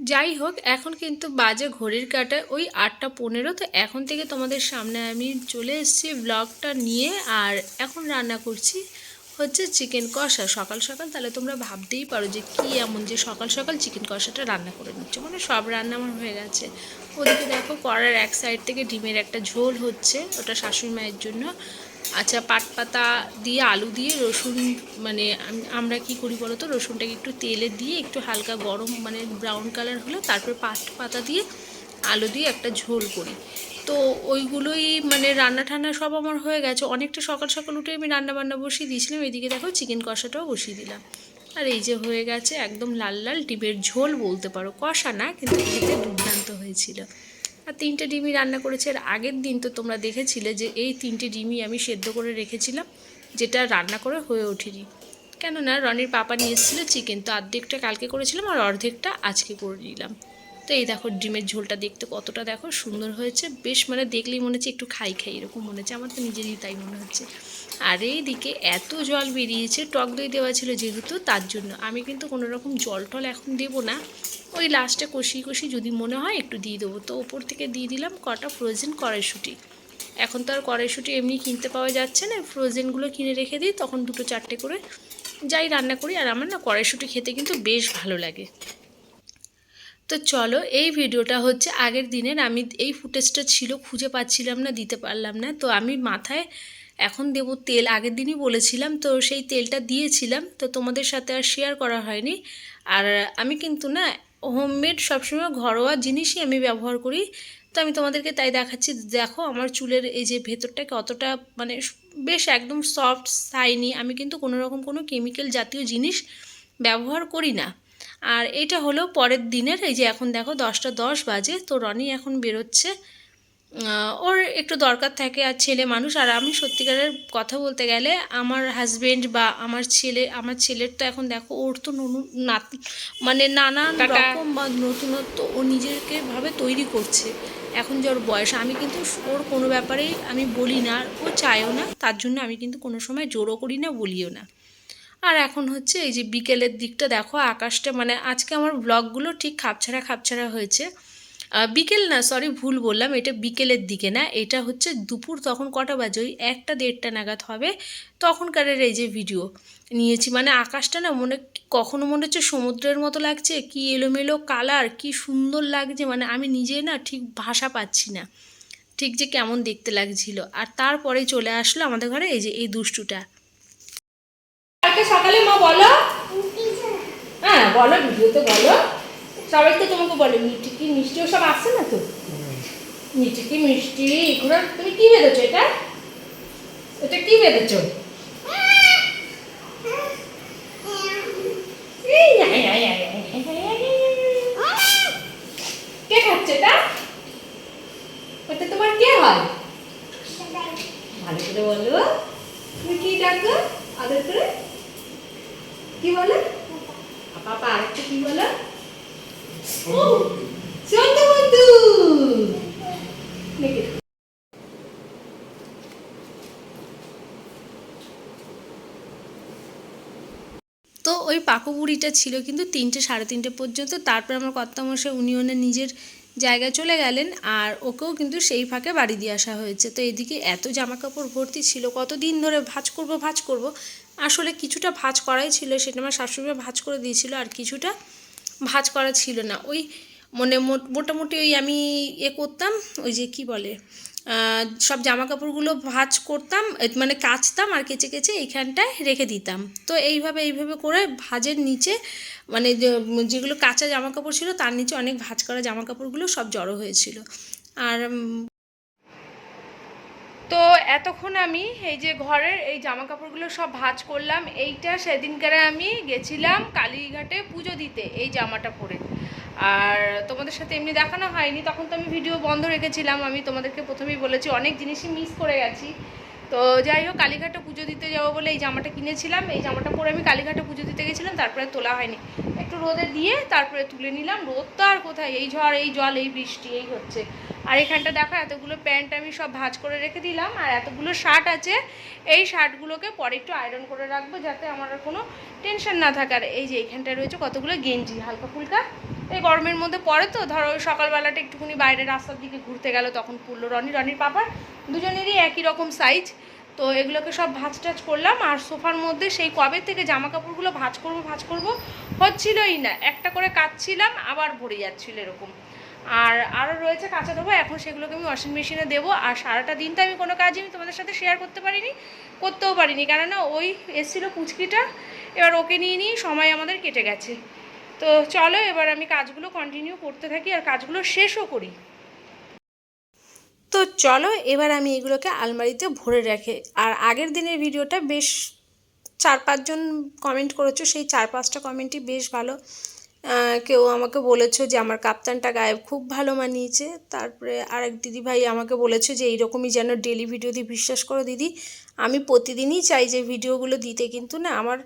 যাই হোক, এখন কিন্তু বাজে ঘড়ির কাটায় ওই আটটা পনেরো। তো এখন থেকে তোমাদের সামনে আমি চলে এসেছি ব্লগটা নিয়ে। আর এখন রান্না করছি হচ্ছে চিকেন কষা। সকাল সকাল তাহলে তোমরা ভাবতেই পারো যে কি এমন যে সকাল সকাল চিকেন কষাটা রান্না করে নিচ্ছ। মানে সব রান্না আমার হয়ে গেছে। ওদিকে দেখো কড়ার এক সাইড থেকে ডিমের একটা ঝোল হচ্ছে, ওটা শাশুড়ি মায়ের জন্য। আচ্ছা পাট পাতা দিয়ে আলু দিয়ে রসুন মানে আমরা কি করি বলো তো রসুনটাকে একটু তেলে দিয়ে একটু হালকা গরম মানে ব্রাউন কালার হলে, তারপর পাট পাতা দিয়ে আলু দিয়ে একটা ঝোল করি। তো ওইগুলোই মানে রান্না ঠান্না সব আমার হয়ে গেছে। অনেকটা সকাল সকাল উঠে আমি রান্না বান্না বসিয়ে দিয়েছিলাম। এদিকে দেখো চিকেন কষাটাও বসিয়ে দিলাম। আর এই যে হয়ে গেছে একদম লাল লাল ডিমের ঝোল বলতে পারো। কষা না, কিন্তু খেতে দুর্দান্ত হয়েছিল। আর তিনটে ডিমই রান্না করেছি। আর আগের দিন তো তোমরা দেখেছিলে যে এই তিনটে ডিমই আমি সেদ্ধ করে রেখেছিলাম, যেটা রান্না করে হয়ে ওঠেনি। কেননা রনির পাপা নিয়ে চিকেন তো অর্ধেকটা কালকে করেছিলাম আর অর্ধেকটা আজকে করে নিলাম। তো এই দেখো ডিমের ঝোলটা দেখতে কতটা দেখো সুন্দর হয়েছে। বেশ মানে দেখলেই মনে হচ্ছে একটু খাই খাই, এরকম মনে হচ্ছে। আমার তো নিজেরই তাই মনে হচ্ছে। আর এই দিকে এত জল বেরিয়েছে, টক দই দেওয়া ছিল যেহেতু তার জন্য। আমি কিন্তু কোনো রকম জল টল এখন দেবো না। ওই লাস্টে কষিয়ে কষিয়ে যদি মনে হয় একটু দিয়ে দেবো। তো ওপর থেকে দিয়ে দিলাম কটা ফ্রোজেন কড়াইশুঁটি। এখন তো আর কড়াইশুঁটি এমনি কিনতে পাওয়া যাচ্ছে না। ফ্রোজেনগুলো কিনে রেখে দিই, তখন দুটো চারটে করে যাই রান্না করি। আর আমার না কড়াইশুঁটি খেতে কিন্তু বেশ ভালো লাগে। তো চলো, এই ভিডিওটা হচ্ছে আগের দিনের। আমি এই ফুটেজটা ছিল, খুঁজে পাচ্ছিলাম না, দিতে পারলাম না। তো আমি মাথায় এখন দেব তেল। আগের দিনই বলেছিলাম, তো সেই তেলটা দিয়েছিলাম। তো তোমাদের সাথে আর শেয়ার করা হয়নি। আর আমি কিন্তু না হোমমেড সবসময় ঘরোয়া জিনিসই আমি ব্যবহার করি। তো আমি তোমাদেরকে তাই দেখাচ্ছি। দেখো, আমার চুলের এই যে ভেতরটা কতটা মানে বেশ একদম সফট সাইনি আমি কিন্তু কোনো রকম কোনো কেমিক্যাল জাতীয় জিনিস ব্যবহার করি না। আর এটা হলো পরের দিনের এই যে এখন দেখো দশটা দশ বাজে তো রনি এখন বেরোচ্ছে। ওর একটু দরকার থাকে আর ছেলে মানুষ। আর আমি সত্যিকারের কথা বলতে গেলে আমার হাজবেন্ড বা আমার ছেলে আমার ছেলের তো এখন দেখো ওর তো নুনু নাত মানে নানান রকম বা নতুনত্ব ও নিজেকে ভাবে তৈরি করছে। এখন যে ওর বয়স আমি কিন্তু ওর কোনো ব্যাপারেই আমি বলি না ও চায়ও না। তার জন্য আমি কিন্তু কোনো সময় জোরও করি না বলিও না। আর এখন হচ্ছে এই যে বিকেলের দিকটা দেখো, আকাশটা মানে আজকে আমার ব্লগগুলো ঠিক খাপছাড়া খাপছাড়া হয়েছে। বিকেল না সরি ভুল বললাম, এটা বিকেলের দিকে না, এটা হচ্ছে দুপুর তখন কটা বাজে? ওই একটা দেড়টা নাগাদ হবে তখনকারের এই যে ভিডিও নিয়েছি। মানে আকাশটা না মনে, কখনো মনে হচ্ছে সমুদ্রের মতো লাগছে, কি এলোমেলো কালার কি সুন্দর লাগছে মানে আমি নিজে না ঠিক ভাষা পাচ্ছি না। ঠিক যে কেমন দেখতে লাগছিল। আর তারপরে চলে আসলো আমাদের ঘরে এই যে এই দুষ্টুটা। কালকে সকালে মা বলো? হ্যাঁ বলো ভিডিও তো বলো। সবাই তো তোমাকে বলো মিষ্টি কি মিষ্টি ওসব আসছে না তো? মিষ্টি কি মিষ্টি? এগুলো তুমি কি বেঁধেছো এটা? এটা কি বেঁধেছো তো ওই পাকো বুড়িটা ছিল কিন্তু তিনটে, সাড়ে তিনটে পর্যন্ত। তারপর আমার কর্তামশাই উনি ওনার নিজের জায়গায় চলে গেলেন আর ওকেও কিন্তু সেই ফাঁকে বাড়ি দিয়ে আসা হয়েছে। তো এদিকে এত জামা কাপড় ভর্তি ছিল, কতদিন ধরে ভাঁজ করব ভাঁজ করব, আসলে কিছুটা ভাঁজ করাই ছিল, সেটা আমার শাশুড়ি ভাঁজ করে দিয়েছিল আর কিছুটা ভাঁজ করা ছিল না। ওই মানে মোট- মোটামুটি ওই আমি এ করতাম, ওই যে কি বলে সব জামা কাপড়গুলো ভাজ করতাম মানে কাচতাম আর কেচে কেচে এইখানটায় রেখে দিতাম। তো এইভাবে এইভাবে করে ভাজের নিচে মানে যেগুলো কাঁচা জামা কাপড় ছিল, তার নিচে অনেক ভাজ করা জামা কাপড়গুলো সব জড়ো হয়েছিল। আর তো এতক্ষণ আমি এই যে ঘরের এই জামা কাপড়গুলো সব ভাঁজ করলাম, এইটা সেদিনকারে আমি গেছিলাম কালীঘাটে পুজো দিতে এই জামাটা পরে। আর তোমাদের সাথে এমনি দেখানো হয়নি, তখন তো আমি ভিডিও বন্ধ রেখেছিলাম, আমি তোমাদেরকে প্রথমেই বলেছি অনেক জিনিসই মিস করে গেছি। তো যাই হোক, কালীঘাটে পুজো দিতে যাব বলে এই জামাটা কিনেছিলাম, এই জামাটা পরে আমি কালীঘাটে পুজো দিতে গেছিলাম, তারপরে তোলা হয়নি। একটু রোদে দিয়ে তারপরে তুলে নিলাম। রোদ তো আর কোথায়? এই ঝড়, এই জল, এই বৃষ্টি, এই হচ্ছে। আর এখানটা দেখো, এতগুলো প্যান্ট আমি সব ভাঁজ করে রেখে দিলাম। আর এতগুলো শার্ট আছে, এই শার্টগুলোকে পরে একটু আয়রন করে রাখব যাতে আমার আর কোনো টেনশন না থাকে। আর এই যে এইখানটায় রয়েছে কতগুলো গেঞ্জি, হালকা ফুলকা। এই গরমের মধ্যে পড়ে তো, ধরো সকালবেলাটা একটুখানি বাইরে রাস্তার দিকে ঘুরতে গেল, তখন পড়ল রনি। রনির পাপার দুজনেরই একই রকম সাইজ তো এগুলোকে সব ভাজ টাজ করলাম। আর সোফার মধ্যে সেই কবে থেকে জামা কাপড়গুলো ভাজ করব ভাজ করব হচ্ছিলই না। একটা করে কাচ্ছিলাম আবার ভরে যাচ্ছিল এরকম। আর আরও রয়েছে কাঁচা দেবো এখন সেগুলোকে আমি ওয়াশিং মেশিনে দেবো। আর সারাটা দিন তো আমি কোনো কাজই আমি তোমাদের সাথে শেয়ার করতে পারিনি, করতেও পারিনি। কেননা ওই এসেছিল পুচকিটা, এবার ওকে নিয়ে নিয়ে সময় আমাদের কেটে গেছে। তো চলো এবার আমি কাজগুলো কন্টিনিউ করতে থাকি, আর কাজগুলো শেষও করি। তো চলো এবার আমি এগুলোকে আলমারিতে ভরে রাখি। আর আগের দিনের ভিডিওটা বেশ চার পাঁচজন কমেন্ট করেছ, সেই চার পাঁচটা কমেন্টই বেশ ভালো। কেউ আমাকে বলেছ যে আমার কাপ্তানটা গায়ে খুব ভালো মানিয়েছে। তারপরে আরেক দিদি ভাই আমাকে বলেছে যে এইরকমই যেন ডেলি ভিডিও দিয়ে বিশ্বাস করো দিদি, আমি প্রতিদিনই চাই যে ভিডিওগুলো দিতে, কিন্তু না আমার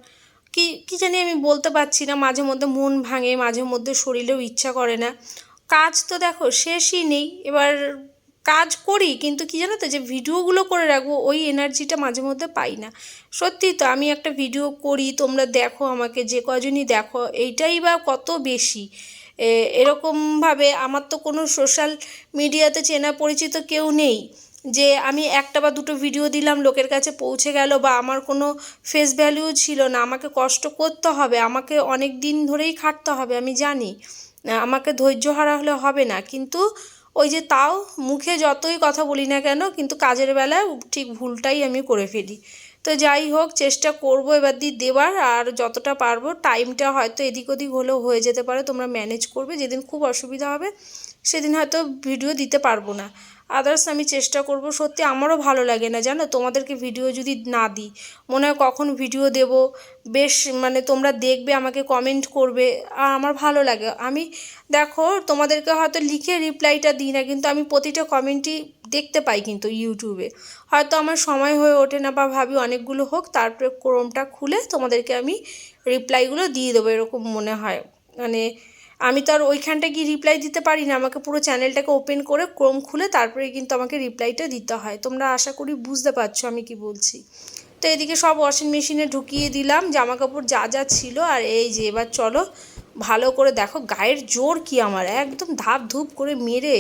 কি কি জানি আমি বলতে পারছি না, মাঝে মধ্যে মন ভাঙে, মাঝে মধ্যে শরীরেও ইচ্ছা করে না। কাজ তো দেখো শেষই নেই, এবার কাজ করি, কিন্তু কি জানো তো, যে ভিডিওগুলো করে রাখব, ওই এনার্জিটা মাঝে মধ্যে পাই না। সত্যি তো, আমি একটা ভিডিও করি, তোমরা দেখো আমাকে, যে কজনই দেখো, এইটাই বা কত বেশি? এরকমভাবে আমার তো কোনো সোশ্যাল মিডিয়াতে চেনা পরিচিত কেউ নেই, যে আমি একটা বা দুটো ভিডিও দিলাম, লোকের কাছে পৌঁছে গেল, বা আমার কোনো ফেস ভ্যালু ছিল না, আমাকে কষ্ট করতে হবে, আমাকে অনেক দিন ধরেই খাটতে হবে, আমি জানি। আমাকে ধৈর্য হারা হলে হবে না, কিন্তু ওই যে তাও মুখে যতই কথা বলি না কেন, কিন্তু কাজের বেলা ঠিক ভুলটাই আমি করে ফেলি। তো যাই হোক, চেষ্টা করব এবার দিয়ে দেবার, আর যতটা পারব টাইমটা হয়তো এদিক ওদিক হলেও হয়ে যেতে পারে, তোমরা ম্যানেজ করবে। যেদিন খুব অসুবিধা হবে, সেদিন হয়তো ভিডিও দিতে পারব না। আদার্স আমি চেষ্টা করব। সত্যি আমারও ভালো লাগে না, জানো? তোমাদেরকে ভিডিও যদি না দিই, মনে হয় কখন ভিডিও দেব? বেশ মানে তোমরা দেখবে, আমাকে কমেন্ট করবে, আর আমার ভালো লাগে। আমি, দেখো, তোমাদেরকে হয়তো লিখে রিপ্লাইটা দিই না, কিন্তু আমি প্রতিটা কমেন্টই দেখতে পাই কিন্তু ইউটিউবে হয়তো আমার সময় হয়ে ওঠে না, বা ভাবি অনেকগুলো হোক, তারপরে ক্রোমটা খুলে তোমাদেরকে আমি রিপ্লাইগুলো দিয়ে দেবো, এরকম মনে হয়। মানে আমি তো আর ওইখানটা গিয়ে রিপ্লাই দিতে পারি না আমাকে পুরো চ্যানেলটাকে ওপেন করে ক্রোম খুলে তারপরে কিন্তু আমাকে রিপ্লাইটা দিতে হয়। তোমরা আশা করি বুঝতে পারছ আমি কি বলছি। তো এদিকে সব ওয়াশিং মেশিনে ঢুকিয়ে দিলাম। জামা কাপড় যা যা ছিল আর এই যে এবার চলো ভালো করে দেখো, গায়ের জোর কি আমার? একদম ধাপ ধুপ করে মেরে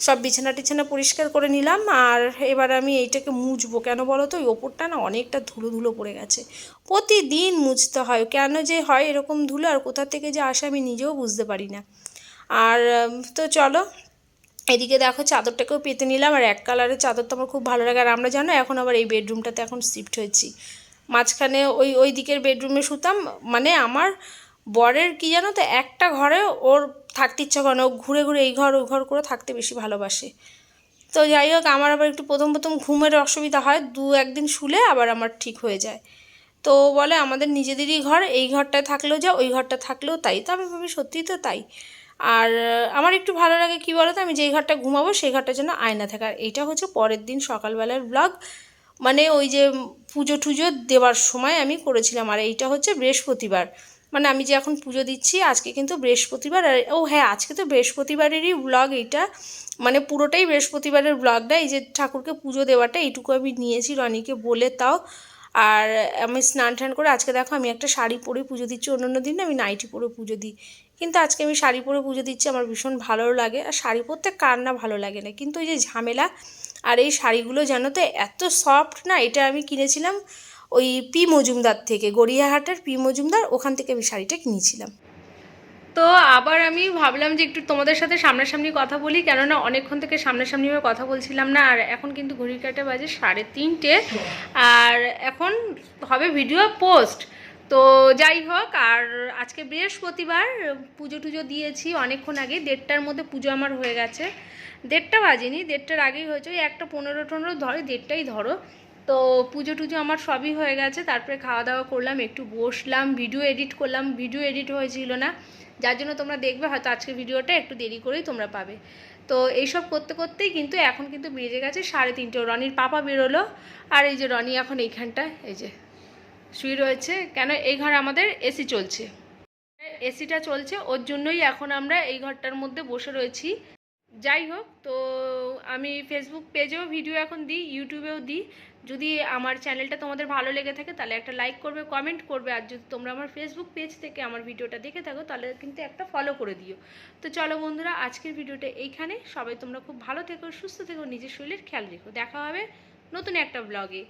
সব বিছানা টিছানা পরিষ্কার করে নিলাম আর এবার আমি এইটাকে মুছবো। কেন বলো তো? ওই ওপরটা না অনেকটা ধুলো ধুলো পড়ে গেছে। প্রতিদিন মুছতে হয়। কেন যে হয় এরকম ধুলো আর কোথা থেকে যে আসে আমি নিজেও বুঝতে পারি না। আর তো চলো, এদিকে দেখো চাদরটাকেও পেতে নিলাম আর এক কালারের চাদর তো আমার খুব ভালো লাগে। আর আমরা জানো এখন আবার এই বেডরুমটাতে এখন শিফট হয়েছি। মাঝখানে ওই ওই দিকের বেডরুমে শুতাম। মানে আমার বরের কি জানো তো? একটা ঘরে ওর থাকতে ইচ্ছা করে না। ও ঘুরে ঘুরে এই ঘর ওই ঘর করে থাকতে বেশি ভালোবাসে। তো যাই হোক, আমার আবার একটু প্রথম প্রথম ঘুমের অসুবিধা হয়, দু একদিন শুলে আবার আমার ঠিক হয়ে যায়। তো বলে, আমাদের নিজেদেরই ঘর, এই ঘরটায় থাকলেও যা ওই ঘরটা থাকলেও তাই। তো আমি ভাবি, সত্যিই তো তাই। আর আমার একটু ভালো লাগে কী বলো তো আমি যেই ঘরটা ঘুমাবো, সেই ঘরটা যেন আয়না থাকে। আর এইটা হচ্ছে পরের দিন সকালবেলার ব্লগ মানে ওই যে পুজো টুজো দেওয়ার সময় আমি করেছিলাম। আর এইটা হচ্ছে বৃহস্পতিবার। মানে আমি যে এখন পুজো দিচ্ছি, আজকে কিন্তু বৃহস্পতিবার, আর ও হ্যাঁ আজকে তো বৃহস্পতিবারেরই ব্লগ এইটা। মানে পুরোটাই বৃহস্পতিবারের ব্লগটা এই যে ঠাকুরকে পুজো দেওয়াটা, এইটুকু আমি নিয়েছি রনিকে বলে তাও। আর আমি স্নান টান করে আজকে দেখো, আমি একটা শাড়ি পরে পুজো দিচ্ছি অন্য অন্য দিন আমি নাইটি পরে পুজো দিই। কিন্তু আজকে আমি শাড়ি পরে পুজো দিচ্ছি, আমার ভীষণ ভালো লাগে। আর শাড়ি পরতে কার না ভালো লাগে না, কিন্তু ওই যে ঝামেলা, আর এই শাড়িগুলো জানো তো, এত সফট না, এটা আমি কিনেছিলাম ওই পি মজুমদার থেকে, গড়িয়াহাটের পি মজুমদার, ওখান থেকে আমি শাড়িটা কিনেছিলাম। তো আবার আমি ভাবলাম যে একটু তোমাদের সাথে সামনাসামনি কথা বলি, কেননা অনেকক্ষণ থেকে সামনাসামনি সামনাসামনিভাবে কথা বলছিলাম না, আর এখন কিন্তু ঘড়ির কাঁটা বাজে সাড়ে তিনটে, আর এখন হবে ভিডিও পোস্ট তো যাই হোক, আর আজকে বৃহস্পতিবার, পুজো টুজো দিয়েছি অনেকক্ষণ আগে, দেড়টার মধ্যে পুজো আমার হয়ে গেছে। দেড়টা বাজেনি, দেড়টার আগেই হয়েছে, ওই একটা পনেরো টনেরো ধরো, দেড়টাই ধরো। তো পুজো টুজো আমার সবই হয়ে গেছে। তারপরে খাওয়া দাওয়া করলাম, একটু বসলাম ভিডিও এডিট করলাম। ভিডিও এডিট হয়েছিল না। যার জন্য তোমরা দেখবে, হয়তো আজকে ভিডিওটা একটু দেরি করেই তোমরা পাবে। তো এইসব করতে করতেই কিন্তু এখন কিন্তু বেজে গেছে সাড়ে তিনটে। রনির পাপা বেরোলো। আর এই যে রনি এখন এইখানটায়, এই যে শুয়ে রয়েছে। কেন? এই ঘর আমাদের এসি চলছে। এসিটা চলছে। ওর জন্যই এখন আমরা এই ঘরটার মধ্যে বসে রয়েছি। যাই হোক, তো আমি ফেসবুক পেজেও ভিডিও এখন দিই ইউটিউবেও দিই। যদি আমার চ্যানেলটা তোমাদের ভালো লেগে থাকে, তাহলে একটা লাইক করবে কমেন্ট করবে। আর যদি তোমরা আমার ফেসবুক পেজ থেকে আমার ভিডিওটা দেখে থাকো, তাহলে কিন্তু একটা ফলো করে দিও। তো চলো বন্ধুরা, আজকের ভিডিওটা এইখানে। সবাই তোমরা খুব ভালো থেকো, সুস্থ থেকো, নিজের শরীরের খেয়াল রেখো। দেখা হবে নতুন একটা ব্লগে